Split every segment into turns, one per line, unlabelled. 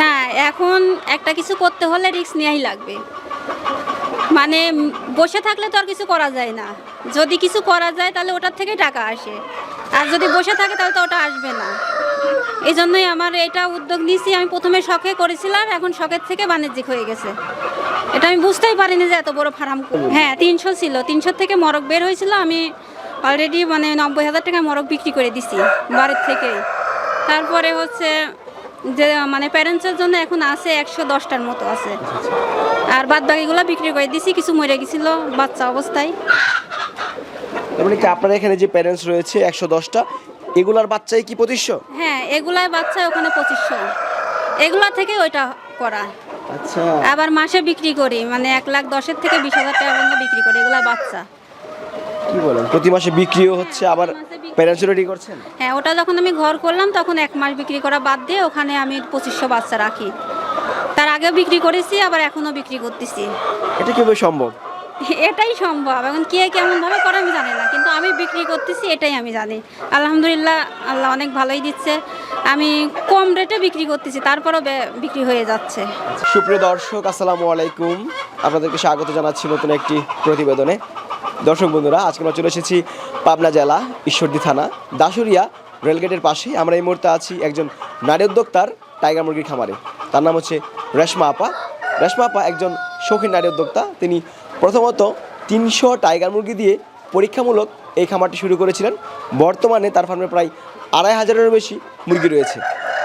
না, এখন একটা কিছু করতে হলে রিস্ক নেওয়াই লাগবে। মানে বসে থাকলে তো আর কিছু করা যায় না। যদি কিছু করা যায় তাহলে ওটার থেকে টাকা আসে। আর যদি বসে থাকে তাহলে তো ওটা আসবে না। এই জন্যই আমার এটা উদ্যোগ নিয়েছি, আমি প্রথমে শখে করেছিলাম, এখন শখের থেকে বাণিজ্যিক হয়ে গেছে। এটা আমি বুঝতেই পারিনি যে এত বড় ফার্ম হ্যাঁ তিনশো ছিল। তিনশো থেকে মরক বের হয়েছিল, আমি অলরেডি মানে নব্বই হাজার টাকা মরক বিক্রি করে দিছি, বাড়ির থেকে তারপরে হচ্ছে যে মানে প্যারেন্টসের জন্য এখন আছে একশো দশটার মতো আছে। আর বাদ বাকিগুলো বিক্রি করে দিছি কিছু মরে গেছিল বাচ্চা অবস্থায়।
মানে কি আপনার এখানে যে প্যারেন্টস রয়েছে একশো দশটা এগুলার বাচ্চাই কি পঁচিশশো?
হ্যাঁ এগুলাই বাচ্চা ওখানে পঁচিশশো। এগুলা থেকে ওইটা করা।
আচ্ছা।
আবার মাসে বিক্রি করি মানে এক লাখ দশের থেকে বিশ হাজার টাকা পর্যন্ত বিক্রি করি এগুলা বাচ্চা।
কি বলেন? প্রতি মাসে বিক্রিও হচ্ছে আবার প্যারেন্টস রেডি করছেন?
হ্যাঁ ওটা যখন আমি ঘর করলাম তখন এক মাস বিক্রি করা বাদ দিয়ে ওখানে আমি পঁচিশশো বাচ্চা রাখি। তার আগেও বিক্রি করেছি আবার এখনও বিক্রি করতেছি।
এটা কীভাবে সম্ভব?
এটাই সম্ভব। এখন কে কেমন ভাবে করে আমি জানি না কিন্তু আমি বিক্রি করতেছি এটাই আমি জানি। আলহামদুলিল্লাহ আল্লাহ অনেক ভালোই দিচ্ছে। আমি কম রেটে বিক্রি করতেছি তারপরও বিক্রি হয়ে যাচ্ছে।
সুপ্রিয় দর্শক আসসালামু আলাইকুম। আপনাদেরকে স্বাগত জানাচ্ছি নতুন একটি প্রতিবেদনে। দর্শক বন্ধুরা, আজকে আমরা চলে এসেছি পাবনা জেলা, ঈশ্বরদী থানা দাসুরিয়া রেলগেটের পাশে আমরা এই মুহূর্তে আছি একজন নারী উদ্যোক্তার টাইগার মুরগির খামারে। তার নাম হচ্ছে রেশমা আপা। রেশমা আপা একজন শৌখিন নারী উদ্যোক্তা। তিনি প্রথমত তিনশো টাইগার মুরগি দিয়ে পরীক্ষামূলক এই খামারটি শুরু করেছিলেন। বর্তমানে তার ফার্মে প্রায় আড়াই হাজারেরও বেশি মুরগি রয়েছে।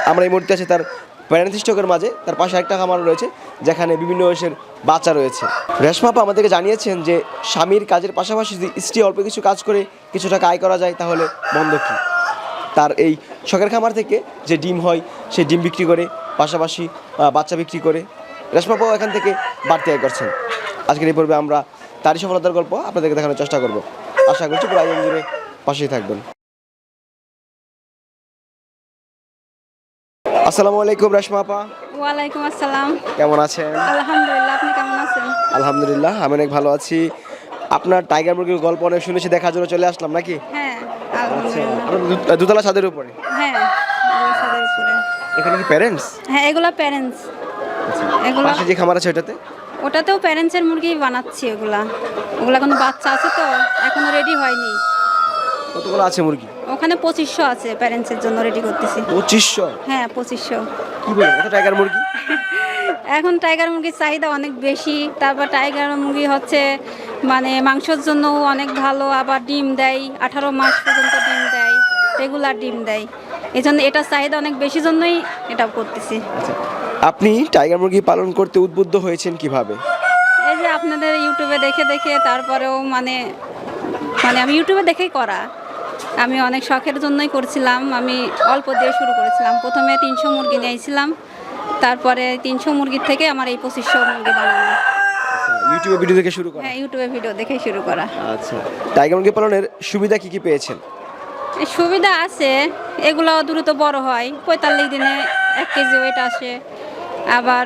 আমরা এই মুহূর্তে আছি তার প্যারেন্ট স্টকের মাঝে, তার পাশে একটা খামার রয়েছে, যেখানে বিভিন্ন বয়সের বাচ্চা রয়েছে। রেশমাপা আমাদেরকে জানিয়েছেন যে, স্বামীর কাজের পাশাপাশি যদি স্ত্রী অল্প কিছু কাজ করে, কিছু টাকা আয় করা যায়, তাহলে মন্দ কী? তার এই শখের খামার থেকে যে ডিম হয় সেই ডিম বিক্রি করে, পাশাপাশি বাচ্চা বিক্রি করে। রেশমাপাও এখান থেকে বাড়তি আয় করছেন। আজকের এই পর্বে আমরা তারই সফলতার গল্প আপনাদেরকে দেখানোর চেষ্টা করব। আশা করছি পুরো আয়োজন জুড়ে পাশেই থাকবেন। আসসালামু আলাইকুম রেশমা আপা।
ওয়ালাইকুম আসসালাম।
কেমন আছেন?
আলহামদুলিল্লাহ আপনি কেমন আছেন?
আলহামদুলিল্লাহ আমি অনেক ভালো আছি। আপনার টাইগার মুরগির গল্প অনেক শুনেছি দেখার জন্য চলে আসলাম নাকি?
হ্যাঁ আলহামদুলিল্লাহ।
দু- দুতলা ছাদের উপরে?
হ্যাঁ ছাদের উপরে।
এখানে কি প্যারেন্টস
হ্যাঁ এগুলো প্যারেন্টস এগুলো
পাশে যে খামার আছে ওটাতে
ওটাতেও প্যারেন্টসের মুরগি বানাচ্ছি ওগুলা ওগুলা কোনো বাচ্চা আছে তো এখনও রেডি হয়নি।
কতগুলো আছে মুরগি?
ওখানে পঁচিশশো আছে প্যারেন্টসের জন্য রেডি করতেছি।
পঁচিশশো?
হ্যাঁ পঁচিশশো।
কি টাইগার মুরগি?
এখন টাইগার মুরগির চাহিদা অনেক বেশি তারপর টাইগার মুরগি হচ্ছে মানে মাংসের জন্য অনেক ভালো আবার ডিম দেয় আঠারো মাস পর্যন্ত ডিম দেয় রেগুলার ডিম দেয়। এই জন্য এটার চাহিদা অনেক বেশি জন্যই এটা করতেছি।
আচ্ছা আপনি টাইগার মুরগি পালন করতে উদ্বুদ্ধ হয়েছেন কীভাবে?
এই যে আপনাদের ইউটিউবে দেখে দেখে তারপরেও মানে মানে আমি ইউটিউবে দেখেই করা। আমি অনেক শখের জন্যই করছিলাম। আমি অল্প দিয়ে শুরু করেছিলাম। প্রথমে তিনশো মুরগি নিয়েছিলাম। তারপরে তিনশো মুরগির থেকে আমার এই পঁচিশশো মুরগি বানানো।
আচ্ছা, ইউটিউবে ভিডিও দেখে শুরু করা?
হ্যাঁ ইউটিউবে ভিডিও দেখেই শুরু করা।
আচ্ছা টাইগার মুরগি পালনের সুবিধা কি কি পেয়েছেন?
সুবিধা আছে। এগুলো দ্রুত বড় হয়। পঁয়তাল্লিশ দিনে এক কেজি ওয়েট আসে। আবার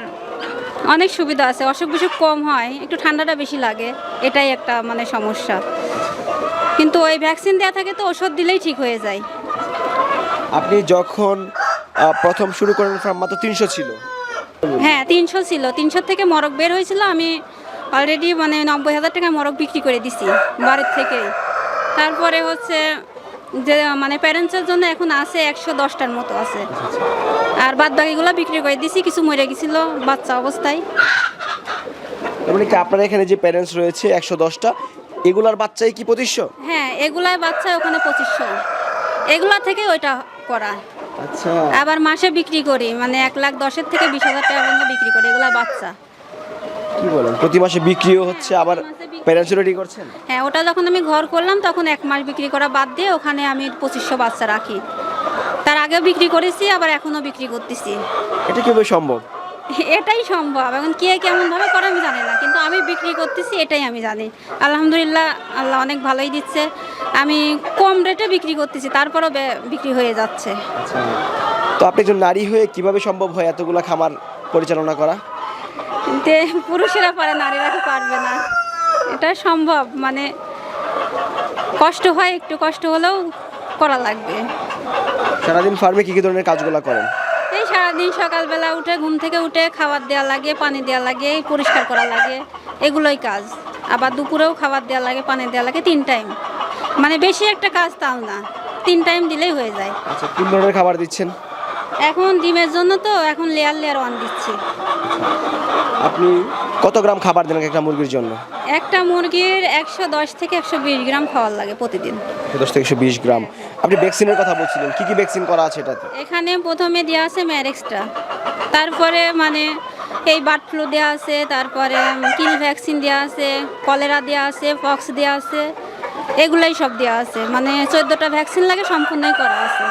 অনেক সুবিধা আছে। অসুখ বিসুখ কম হয়। একটু ঠান্ডাটা বেশি লাগে। এটাই একটা মানে সমস্যা। কিন্তু ওই ভ্যাকসিন দেওয়া থাকে তো ওষুধ দিলেই ঠিক হয়ে যায়।
আপনি যখন প্রথম শুরু করেন ফার্ম মাত্র তিনশো ছিল।
হ্যাঁ তিনশো ছিল। তিনশো থেকে মরক বের হয়েছিল আমি অলরেডি মানে নব্বই হাজার টাকা মরক বিক্রি করে দিছি বাড়ির থেকেই। তারপরে হচ্ছে যে মানে প্যারেন্টসের জন্য এখন আছে একশো দশটার মতো আছে। আর বাদ বাকিগুলো বিক্রি করে দিছি কিছু মরে গেছিল বাচ্চা অবস্থায়।
মানে কি আপনার এখানে যে প্যারেন্টস রয়েছে একশো দশটা এগুলার বাচ্চাই কি পঁচিশশো?
হ্যাঁ এগুলাই বাচ্চা ওখানে পঁচিশশো। এগুলা থেকে ওইটা করা।
আচ্ছা।
আবার মাসে বিক্রি করি মানে এক লাখ দশের থেকে বিশ হাজার টাকা পর্যন্ত বিক্রি করি এগুলা বাচ্চা।
কি বলেন? প্রতি মাসে বিক্রিও হচ্ছে আবার প্যারেন্টস রেডি করছেন?
হ্যাঁ ওটা যখন আমি ঘর করলাম তখন এক মাস বিক্রি করা বাদ দিয়ে ওখানে আমি পঁচিশশো বাচ্চা রাখি। তার আগেও বিক্রি করেছি আবার এখনও বিক্রি করতেছি।
এটা কীভাবে সম্ভব?
এটাই সম্ভব এখন কে কেমন ভাবে করে আমি জানি না। বিক্রি করতেছি এটাই আমি জানি। আলহামদুলিল্লাহ আল্লাহ অনেক ভালোই দিচ্ছে। আমি কম রেটে বিক্রি করতেছি তারপরও বিক্রি হয়ে যাচ্ছে।
আচ্ছা। তো আপনি একজন নারী হয়ে কীভাবে সম্ভব হয় এতগুলো খামার পরিচালনা করা?
পুরুষেরা পারে নারীরা তো পারবে না। এটা সম্ভব মানে কষ্ট হয় একটু কষ্ট হলেও করা লাগবে।
সারাদিন ফার্মে কি কি ধরনের কাজগুলো করেন?
এই সারা সারাদিন সকালবেলা উঠে ঘুম থেকে উঠে খাবার দেওয়া লাগে পানি দেওয়া লাগে পরিষ্কার করা লাগে। এগুলোই কাজ। আবার দুপুরেও খাবার দেওয়া লাগে পানি দেওয়া লাগে তিন টাইম মানে বেশি একটা কাজ তাও না। তিন টাইম দিলেই হয়ে যায়।
আচ্ছা কোন ধরনের খাবার দিচ্ছেন?
এখন ডিমের জন্য তো এখন লেয়ার লেয়ার ওয়ান দিচ্ছি।
আপনি কত গ্রাম খাবার দেন একটা মুরগির জন্য?
একটা মুরগির একশো দশ থেকে একশো বিশ গ্রাম খাওয়ার লাগে প্রতিদিন।
দশ থেকে একশো বিশ গ্রাম। আপনি ভ্যাকসিনের কথা বলছিলেন কি কি ভ্যাকসিন করা আছে এটাতে?
এখানে প্রথমে দেওয়া আছে ম্যারেক্সটা তারপরে মানে এই বার্ড ফ্লু দেওয়া আছে তারপরে কিল ভ্যাকসিন দেওয়া আছে কলেরা দেওয়া আছে পক্স দেওয়া আছে এগুলাই সব দেওয়া আছে। মানে চোদ্দোটা ভ্যাকসিন লাগে সম্পূর্ণই করা আছে।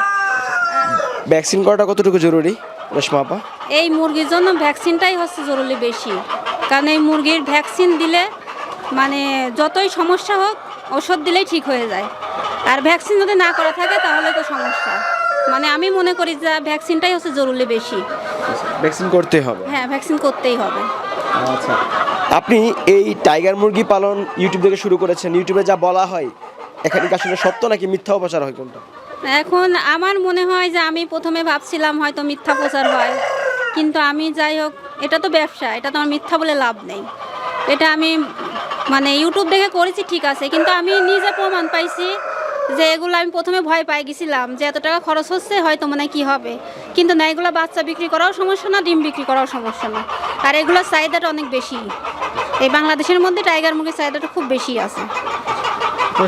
ভ্যাকসিন করাটা কতটুকু জরুরি রেশমা আপা?
এই মুরগির জন্য ভ্যাকসিনটাই হচ্ছে জরুরি বেশি। কারণ এই মুরগির ভ্যাকসিন দিলে মানে যতই সমস্যা হোক ওষুধ দিলেই ঠিক হয়ে যায়। আর ভ্যাকসিন যদি না করা থাকে তাহলে তো সমস্যা। মানে আমি মনে করি যে ভ্যাকসিনটাই হচ্ছে জরুরি বেশি।
ভ্যাকসিন করতে হবে।
হ্যাঁ ভ্যাকসিন করতেই হবে।
আচ্ছা। আপনি এই টাইগার মুরগি পালন ইউটিউব থেকে শুরু করেছেন। ইউটিউবে যা বলা হয় এখানে আসলে সত্য নাকি মিথ্যা প্রচার হয় কোনটা?
এখন আমার মনে হয় যে আমি প্রথমে ভাবছিলাম হয়তো মিথ্যা প্রচার হয়। কিন্তু আমি যাই হোক এটা তো ব্যবসা এটা তো আমার মিথ্যা বলে লাভ নেই। এটা আমি মানে ইউটিউব দেখে করেছি ঠিক আছে। কিন্তু আমি নিজে প্রমাণ পাইছি যে এগুলো আমি প্রথমে ভয় পাই গেছিলাম যে এত টাকা খরচ হচ্ছে হয়তো মানে কি হবে। কিন্তু না এগুলো বাচ্চা বিক্রি করাও সমস্যা না ডিম বিক্রি করাও সমস্যা না। আর এগুলোর চাহিদাটা অনেক বেশি। এই বাংলাদেশের মধ্যে টাইগার মুরগির চাহিদাটা খুব বেশি আছে।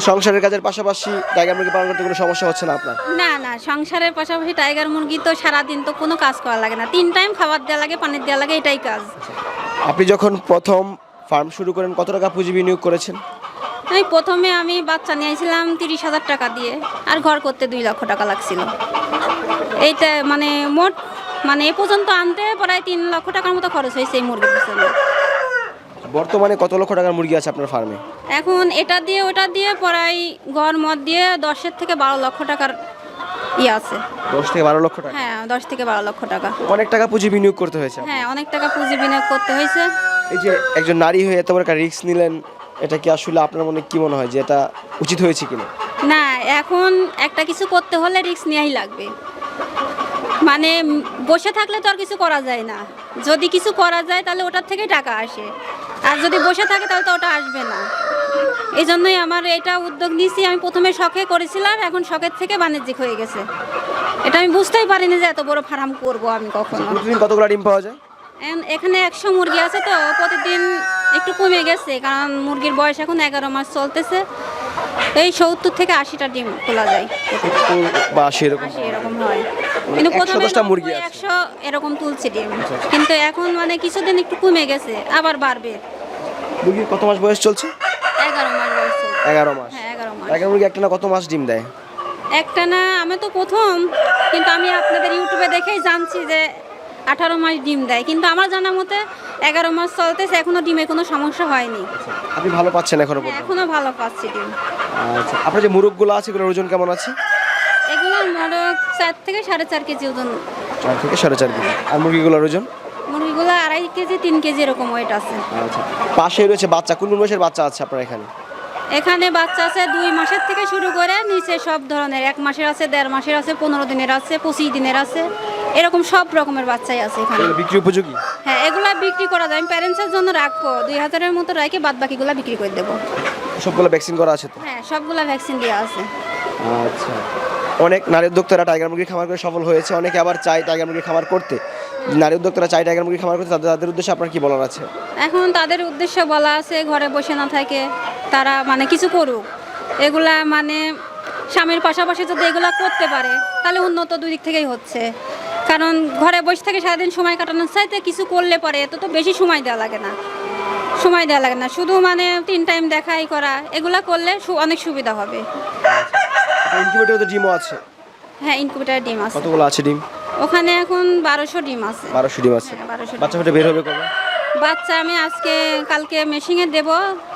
সংসারের কাজের পাশাপাশি টাইগার মুরগি পালন করতে কোনো সমস্যা হচ্ছে না আপনার?
না না সংসারের পাশাপাশি টাইগার মুরগি তো সারাদিন তো কোনো কাজ করা লাগে না। তিন টাইম খাবার দেওয়া লাগে পানি দেওয়া লাগে এটাই কাজ।
আপনি যখন প্রথম ফার্ম শুরু করেন কত টাকা পুঁজি বিনিয়োগ করেছেন?
আমি প্রথমে আমি বাচ্চা নিয়েছিলাম তিরিশ হাজার টাকা দিয়ে আর ঘর করতে দুই লক্ষ টাকা লাগছিল। এইটা মানে মোট মানে এ পর্যন্ত আনতে প্রায় তিন লক্ষ টাকার মতো খরচ হয়েছে এই মুরগির পিছনে।
বর্তমানে কত লক্ষ টাকার মুরগি আছে আপনার ফার্মে?
এখন এটা দিয়ে ওটা দিয়ে প্রায় ঘর মদ দিয়ে দশের থেকে বারো লক্ষ টাকার ইয়ে আছে।
দশ থেকে বারো লক্ষ টাকা?
হ্যাঁ দশ থেকে বারো লক্ষ টাকা।
অনেক টাকা পুঁজি বিনিয়োগ করতে হয়েছে?
হ্যাঁ অনেক টাকা পুঁজি বিনিয়োগ করতে হয়েছে।
এই যে একজন নারী হয়ে এত বড় একটা রিস্ক নিলেন এটা কি আসলে আপনার মনে কি মনে হয় যে এটা উচিত হয়েছে কিনা?
না এখন একটা কিছু করতে হলে রিস্ক নেওয়াই লাগবে। মানে বসে থাকলে তো আর কিছু করা যায় না। যদি কিছু করা যায় তাহলে ওটার থেকে টাকা আসে। আর যদি বসে থাকে তাহলে তো ওটা আসবে না। এই জন্যই আমার এটা উদ্যোগ নিয়েছি আমি প্রথমে শখে করেছিলাম এখন শখের থেকে বাণিজ্যিক হয়ে গেছে। এটা আমি বুঝতেই পারিনি যে এত বড় ফার্ম করব আমি কখনো।
প্রতিদিন কতগুলো ডিম পাওয়া যায়?
এখন এখানে একশো মুরগি আছে তো প্রতিদিন একটু কমে গেছে কারণ মুরগির বয়স এখন এগারো মাস চলতেছে। এই সত্তর থেকে আশিটা ডিম তোলা যায়।
বা আশি এরকম?
হয়। কিন্তু
একশো
প্রথমে
দশটা মুরগি
একশো এরকম তুলছে ডিম। কিন্তু এখন মানে কিছুদিন একটু কমে গেছে আবার বাড়বে।
মুরগির কত মাস বয়স চলছে?
এগারো মাস বয়স চলছে।
এগারো মাস।
হ্যাঁ এগারো মাস।
টাইগার মুরগি একটা না কত মাস ডিম দেয়?
একটা না আমি তো প্রথম কিন্তু আমি আপনাদের ইউটিউবে দেখেই জানছি যে আঠারো মাস ডিম দেয়। কিন্তু আমার জানা মতে এগারো মাস চলতেছে এখনও ডিমে কোনো সমস্যা হয়নি।
আপনি ভালো পাচ্ছেন এখনও পর্যন্ত?
এখনও ভালো পাচ্ছি ডিম।
আচ্ছা আপনার যে মুরগগুলো আছে এগুলোর ওজন কেমন আছে?
এগুলো মোরগ চার থেকে সাড়ে চার কেজি ওজন।
চার থেকে সাড়ে চার কেজি। আর মুরগিগুলোর ওজন?
মুরগিগুলো আড়াই কেজি তিন কেজি এরকম ওয়েট আছে।
আচ্ছা পাশে রয়েছে বাচ্চা কোন কোন মাসের বাচ্চা আছে আপনার এখানে?
এখানে বাচ্চা আছে দুই মাসের থেকে শুরু করে নিচে সব ধরনের এক মাসের আছে দেড় মাসের আছে পনেরো দিনের আছে পঁচিশ দিনের আছে এরকম সব রকমের বাচ্চাই আছে এখানে।
বিক্রি উপযোগী?
হ্যাঁ এগুলা বিক্রি করা যায়। আমি প্যারেন্টসের জন্য রাখব। দুই হাজারের মতো রাখি বাদ বাকিগুলো বিক্রি করে দেবো।
সবগুলো ভ্যাকসিন করা আছে তো?
হ্যাঁ সবগুলা ভ্যাকসিন দেওয়া আছে।
আচ্ছা। অনেক নারী উদ্যোক্তারা টাইগার মুরগি খামার করে সফল হয়েছে। অনেকে আবার চায় টাইগার মুরগি খামার করতে। নারী উদ্যোক্তারা চায় টাইগার মুরগি খামার করতে তাদের তাদের উদ্দেশ্যে আপনার কি বলার আছে?
এখন তাদের উদ্দেশ্য বলা আছে ঘরে বসে না থাকে তারা মানে কিছু করুক। এগুলা মানে স্বামীর পাশাপাশি যদি এগুলা করতে পারে তাহলে উন্নত দুই দিক থেকেই হচ্ছে। কারণ ঘরে বসে থেকে সারাদিন সময় কাটানোর চাইতে কিছু করলে পরে এত তো বেশি সময় দেওয়া লাগে না। সময় দেওয়া লাগে না। শুধু মানে তিন টাইম দেখাই করা এগুলা করলে অনেক সুবিধা হবে।
ইনকিউবেটরে তো ডিমও আছে।
হ্যাঁ ইনকুবেটার ডিম আছে।
কতগুলো আছে ডিম?
ওখানে এখন বারোশো ডিম আছে।
বারোশো ডিম আছে।
1200 ডিম।
বাচ্চা ফেটে বের হবে কবে?
বাচ্চা আমি আজকে কালকে মেশিনে দেব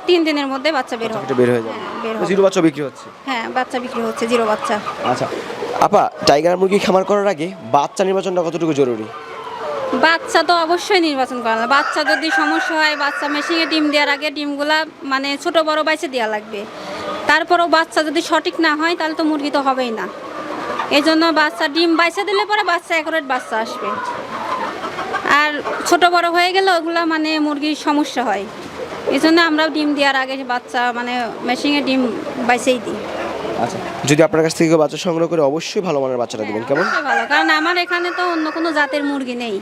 তিন দিনের মধ্যে বাচ্চা বের হবে।
বের হয়ে যাবে।
হ্যাঁ,
জিরো বাচ্চা বিক্রি হচ্ছে?
হ্যাঁ বাচ্চা বিক্রি হচ্ছে জিরো বাচ্চা।
আচ্ছা আপা টাইগার মুরগি খামার করার আগে বাচ্চা নির্বাচনটা কতটুকু জরুরি?
বাচ্চা তো অবশ্যই নির্বাচন করা লাগবে। বাচ্চা যদি সমস্যা হয় বাচ্চা মেশিনে ডিম দেওয়ার আগে ডিমগুলা মানে ছোট বড় বাইসে দেওয়া লাগবে। তারপরেও বাচ্চা যদি সঠিক না হয় তাহলে তো মুরগি তো হবেই না। এই জন্য বাচ্চা ডিম বাইসে দিলে পরে বাচ্চা অ্যাকুরেট বাচ্চা আসবে। আর ছোট বড় হয়ে গেলে ওগুলো মানে মুরগির সমস্যা হয়। এই জন্য আমরাও ডিম দেওয়ার আগে বাচ্চা মানে মেশিনে ডিম বাইসেই দিই।
আচ্ছা যদি আপনার কাছ থেকে বাচ্চা সংগ্রহ করে অবশ্যই ভালো মানের বাচ্চাটা দিবেন কেমন?
ভালো কারণ আমার এখানে তো অন্য কোনো জাতের মুরগি নেই।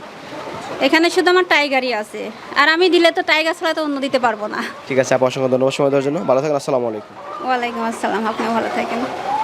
এখানে শুধু আমার টাইগারই আছে। আর আমি দিলে তো টাইগার ছাড়া তো অন্য দিতে পারব না।
ঠিক আছে আপু অসংখ্য ধন্যবাদ সময় দেওয়ার জন্য। ভালো থাকেন আসসালামু আলাইকুম।
ওয়ালাইকুম আসসালাম আপনিও ভালো থাকেন।